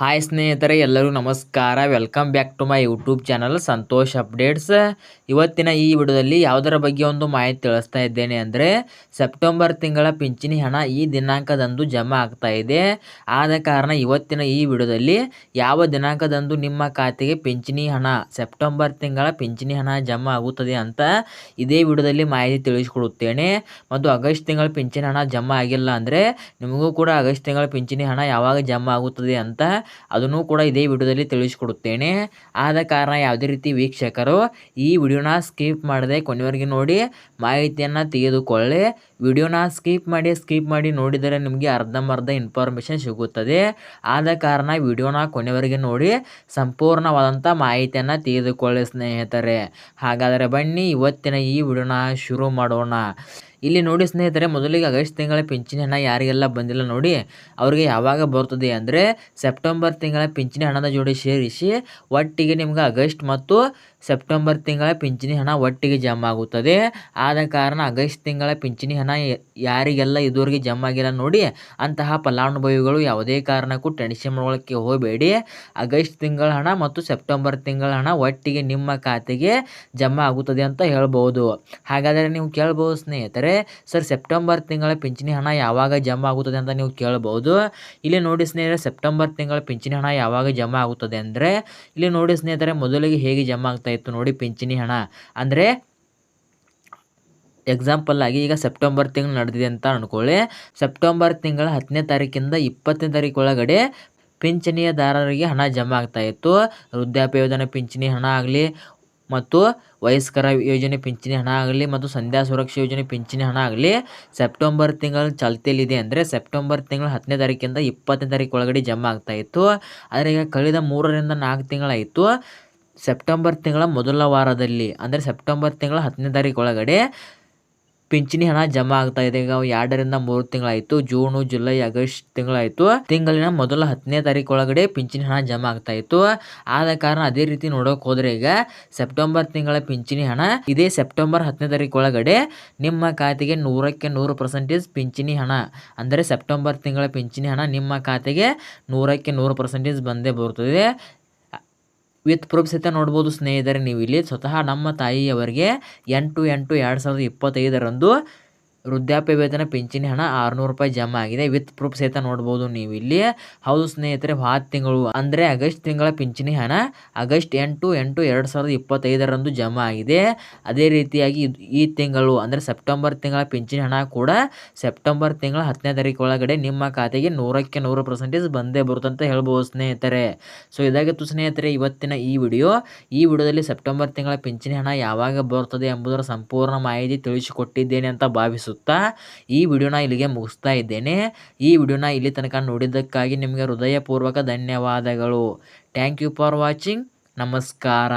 Hi ಸ್ನೇಹಿತರೆ, ಎಲ್ಲರೂ ನಮಸ್ಕಾರ. Welcome back to my YouTube channel Santosh updates ಇವತ್ತಿನ ಈ ವಿಡಿಯೋದಲ್ಲಿ ಯಾವುದರ ಬಗ್ಗೆ ಒಂದು ಮಾಹಿತಿ ತಿಳಿಸ್ತಾ ಇದ್ದೇನೆ ಅಂದರೆ ಸೆಪ್ಟೆಂಬರ್ ತಿಂಗಳ ಪಿಂಚಣಿ ಹಣ ಈ ದಿನಾಂಕದಂದು ಜಮಾ ಆಗ್ತಾ ಇದೆ. ಆದ ಕಾರಣ ಇವತ್ತಿನ ಈ ವಿಡಿಯೋದಲ್ಲಿ ಯಾವ ದಿನಾಂಕದಂದು ನಿಮ್ಮ ಖಾತೆಗೆ ಪಿಂಚಣಿ ಹಣ ಸೆಪ್ಟೆಂಬರ್ ತಿಂಗಳ ಪಿಂಚಣಿ ಹಣ ಜಮಾ ಆಗುತ್ತದೆ ಅಂತ ಇದೇ ವಿಡಿಯೋದಲ್ಲಿ ಮಾಹಿತಿ ತಿಳಿಸಿಕೊಡುತ್ತೇನೆ. ಮತ್ತು ಆಗಸ್ಟ್ ತಿಂಗಳ ಪಿಂಚಣಿ ಹಣ ಜಮಾ ಆಗಿಲ್ಲ ಅಂದರೆ, ನಿಮಗೂ ಕೂಡ ಆಗಸ್ಟ್ ತಿಂಗಳ ಪಿಂಚಣಿ ಹಣ ಯಾವಾಗ ಜಮಾ ಆಗುತ್ತದೆ ಅಂತ ಅದನ್ನು ಕೂಡ ಇದೇ ವಿಡಿಯೋದಲ್ಲಿ ತಿಳಿಸಿಕೊಡುತ್ತೇನೆ. ಆದ ಕಾರಣ ಯಾವುದೇ ರೀತಿ ವೀಕ್ಷಕರು ಈ ವಿಡಿಯೋನ ಸ್ಕಿಪ್ ಮಾಡದೆ ಕೊನೆವರೆಗೆ ನೋಡಿ ಮಾಹಿತಿಯನ್ನು ತೆಗೆದುಕೊಳ್ಳಿ. ವಿಡಿಯೋನ ಸ್ಕಿಪ್ ಮಾಡಿ ಸ್ಕಿಪ್ ಮಾಡಿ ನೋಡಿದರೆ ನಿಮಗೆ ಅರ್ಧಂಬರ್ಧ ಇನ್ಫಾರ್ಮೇಷನ್ ಸಿಗುತ್ತದೆ. ಆದ ಕಾರಣ ವಿಡಿಯೋನ ಕೊನೆವರೆಗೆ ನೋಡಿ, ಸಂಪೂರ್ಣವಾದಂಥ ಮಾಹಿತಿಯನ್ನು ತೆಗೆದುಕೊಳ್ಳಿ ಸ್ನೇಹಿತರೆ. ಹಾಗಾದರೆ ಬನ್ನಿ, ಇವತ್ತಿನ ಈ ವಿಡಿಯೋನ ಶುರು ಮಾಡೋಣ. ಇಲ್ಲಿ ನೋಡಿ, ಸ್ನೇಹಿತರೆ, ಮೊದಲಿಗೆ ಆಗಸ್ಟ್ ತಿಂಗಳ ಪಿಂಚಣಿ ಹಣ ಯಾರಿಗೆಲ್ಲ ಬಂದಿಲ್ಲ ನೋಡಿ, ಅವರಿಗೆ ಯಾವಾಗ ಬರ್ತದೆ ಅಂದರೆ, ಸೆಪ್ಟೆಂಬರ್ ತಿಂಗಳ ಪಿಂಚಣಿ ಹಣದ ಜೋಡಿ ಸೇರಿಸಿ, ಒಟ್ಟಿಗೆ ನಿಮ್ಗೆ ಆಗಸ್ಟ್ ಮತ್ತು ಸೆಪ್ಟೆಂಬರ್ ತಿಂಗಳ ಪಿಂಚಣಿ ಹಣ ಒಟ್ಟಿಗೆ ಜಮಾ ಆಗುತ್ತದೆ. ಆದ ಕಾರಣ ಆಗಸ್ಟ್ ತಿಂಗಳ ಪಿಂಚಣಿ ಹಣ ಯಾರಿಗೆಲ್ಲ ಇದುವರೆಗೆ ಜಮಾ ಆಗಿಲ್ಲ ನೋಡಿ, ಅಂತಹ ಫಲಾನುಭವಿಗಳು ಯಾವುದೇ ಕಾರಣಕ್ಕೂ ಟೆನ್ಷನ್ ಮಾಡೋಕ್ಕೆ ಹೋಗಬೇಡಿ. ಆಗಸ್ಟ್ ತಿಂಗಳ ಹಣ ಮತ್ತು ಸೆಪ್ಟೆಂಬರ್ ತಿಂಗಳ ಹಣ ಒಟ್ಟಿಗೆ ನಿಮ್ಮ ಖಾತೆಗೆ ಜಮಾ ಆಗುತ್ತದೆ ಅಂತ ಹೇಳ್ಬೋದು. ಹಾಗಾದರೆ ನೀವು ಕೇಳ್ಬೋದು ಸ್ನೇಹಿತರೆ, ಸರ್ ಸೆಪ್ಟೆಂಬರ್ ತಿಂಗಳ ಪಿಂಚಣಿ ಹಣ ಯಾವಾಗ ಜಮಾ ಆಗುತ್ತದೆ ಅಂತ ನೀವು ಕೇಳ್ಬೋದು. ಇಲ್ಲಿ ನೋಡಿ ಸ್ನೇಹಿತರೆ, ಸೆಪ್ಟೆಂಬರ್ ತಿಂಗಳ ಪಿಂಚಣಿ ಹಣ ಯಾವಾಗ ಜಮಾ ಆಗುತ್ತದೆ ಅಂದರೆ, ಇಲ್ಲಿ ನೋಡಿ ಸ್ನೇಹಿತರೆ, ಮೊದಲಿಗೆ ಹೇಗೆ ಜಮಾ ಆಗ್ತಾ ಇತ್ತು ನೋಡಿ ಪಿಂಚಣಿ ಹಣ. ಅಂದರೆ ಎಕ್ಸಾಂಪಲ್ ಆಗಿ ಈಗ ಸೆಪ್ಟೆಂಬರ್ ತಿಂಗಳು ನಡೆದಿದೆ ಅಂತ ಅಂದ್ಕೊಳ್ಳಿ ಸೆಪ್ಟೆಂಬರ್ ತಿಂಗಳ ಹತ್ತನೇ ತಾರೀಕಿಂದ ಇಪ್ಪತ್ತನೇ ತಾರೀಕು ಒಳಗಡೆ ಪಿಂಚಣಿಯದಾರರಿಗೆ ಹಣ ಜಮಾ ಆಗ್ತಾ ಇತ್ತು. ವೃದ್ಧಾಪ್ಯ ಯೋಜನೆ ಪಿಂಚಣಿ ಹಣ ಆಗಲಿ ಮತ್ತು ವಯಸ್ಕರ ಯೋಜನೆ ಪಿಂಚಣಿ ಹಣ ಆಗಲಿ ಮತ್ತು ಸಂಧ್ಯಾ ಸುರಕ್ಷಾ ಯೋಜನೆ ಪಿಂಚಣಿ ಹಣ ಆಗಲಿ ಸೆಪ್ಟೆಂಬರ್ ತಿಂಗಳು ಚಾಲ್ತಿಯಲ್ಲಿದೆ ಅಂದರೆ ಸೆಪ್ಟೆಂಬರ್ ತಿಂಗಳು ಹತ್ತನೇ ತಾರೀಕಿಂದ ಇಪ್ಪತ್ತನೇ ತಾರೀಕು ಒಳಗಡೆ ಜಮಾ ಆಗ್ತಾ ಇತ್ತು. ಆದರೆ ಈಗ ಕಳೆದ ಮೂರರಿಂದ ನಾಲ್ಕು ತಿಂಗಳಾಯಿತು. ಸೆಪ್ಟೆಂಬರ್ ತಿಂಗಳ ಮೊದಲ ವಾರದಲ್ಲಿ, ಅಂದರೆ ಸೆಪ್ಟೆಂಬರ್ ತಿಂಗಳ ಹತ್ತನೇ ತಾರೀಕು ಒಳಗಡೆ ಪಿಂಚಣಿ ಹಣ ಜಮಾ ಆಗ್ತಾ ಇದೆ. ಈಗ ಎರಡರಿಂದ ಮೂರು ತಿಂಗಳಾಯಿತು ಜೂನು ಜುಲೈ ಆಗಸ್ಟ್ ತಿಂಗಳಾಯಿತು. ತಿಂಗಳಿನ ಮೊದಲ ಹತ್ತನೇ ತಾರೀಕು ಒಳಗಡೆ ಪಿಂಚಣಿ ಹಣ ಜಮಾ ಆಗ್ತಾ ಇತ್ತು. ಆದ ಕಾರಣ ಅದೇ ರೀತಿ ನೋಡೋಕೆ ಹೋದರೆ ಈಗ ಸೆಪ್ಟೆಂಬರ್ ತಿಂಗಳ ಪಿಂಚಣಿ ಹಣ, ಇದೇ ಸೆಪ್ಟೆಂಬರ್ ಹತ್ತನೇ ತಾರೀಕು ಒಳಗಡೆ ನಿಮ್ಮ ಖಾತೆಗೆ ನೂರಕ್ಕೆ ನೂರು ಪರ್ಸೆಂಟೇಜ್ ಪಿಂಚಣಿ ಹಣ, ಅಂದರೆ ಸೆಪ್ಟೆಂಬರ್ ತಿಂಗಳ ಪಿಂಚಣಿ ಹಣ ನಿಮ್ಮ ಖಾತೆಗೆ ನೂರಕ್ಕೆ ನೂರು ಪರ್ಸೆಂಟೇಜ್ ಬಂದೇ ಬರುತ್ತದೆ. ವಿತ್ ಪ್ರೂಫ್ ಸಹಿತ ನೋಡ್ಬೋದು ಸ್ನೇಹಿತರೆ, ನೀವು ಇಲ್ಲಿ ಸ್ವತಃ ನಮ್ಮ ತಾಯಿಯವರಿಗೆ ಎಂಟು ಎಂಟು ಎರಡು ಸಾವಿರದ ಇಪ್ಪತ್ತೈದರಂದು ವೃದ್ಧಾಪ್ಯ ವೇತನ ಪಿಂಚಣಿ ಹಣ ಆರುನೂರು ರೂಪಾಯಿ ಜಮಾ ಆಗಿದೆ. ವಿತ್ ಪ್ರೂಫ್ ಸಹಿತ ನೋಡ್ಬೋದು ನೀವು ಇಲ್ಲಿ. ಹೌದು ಸ್ನೇಹಿತರೆ ಹಾತ್ ತಿಂಗಳು ಅಂದರೆ ಆಗಸ್ಟ್ ತಿಂಗಳ ಪಿಂಚಣಿ ಹಣ ಆಗಸ್ಟ್ ಎಂಟು ಎಂಟು ಎರಡು ಸಾವಿರದ ಇಪ್ಪತ್ತೈದರಂದು ಜಮಾ ಆಗಿದೆ. ಅದೇ ರೀತಿಯಾಗಿ ಈ ತಿಂಗಳು ಅಂದರೆ ಸೆಪ್ಟೆಂಬರ್ ತಿಂಗಳ ಪಿಂಚಣಿ ಹಣ ಕೂಡ ಸೆಪ್ಟೆಂಬರ್ ತಿಂಗಳ ಹತ್ತನೇ ತಾರೀಕು ಒಳಗಡೆ ನಿಮ್ಮ ಖಾತೆಗೆ ನೂರಕ್ಕೆ ನೂರು ಪರ್ಸೆಂಟೇಜ್ ಬಂದೇ ಬರುತ್ತಂತ ಹೇಳ್ಬೋದು ಸ್ನೇಹಿತರೆ. ಸೊ ಇದಾಗಿತ್ತು ಸ್ನೇಹಿತರೆ ಇವತ್ತಿನ ಈ ವಿಡಿಯೋ. ಈ ವಿಡಿಯೋದಲ್ಲಿ ಸೆಪ್ಟೆಂಬರ್ ತಿಂಗಳ ಪಿಂಚಣಿ ಹಣ ಯಾವಾಗ ಬರುತ್ತದೆ ಎಂಬುದರ ಸಂಪೂರ್ಣ ಮಾಹಿತಿ ತಿಳಿಸಿಕೊಟ್ಟಿದ್ದೇನೆ ಅಂತ ಭಾವಿಸುತ್ತೆ ಈ ವಿಡಿಯೋನ ಇಲ್ಲಿಗೆ ಮುಗಿಸ್ತಾ ಇದ್ದೇನೆ. ಈ ವಿಡಿಯೋನ ಇಲ್ಲಿ ತನಕ ನೋಡಿದ್ದಕ್ಕಾಗಿ ನಿಮಗೆ ಹೃದಯಪೂರ್ವಕ ಧನ್ಯವಾದಗಳು. ಥ್ಯಾಂಕ್ ಯು ಫಾರ್ ವಾಚಿಂಗ್ ನಮಸ್ಕಾರ.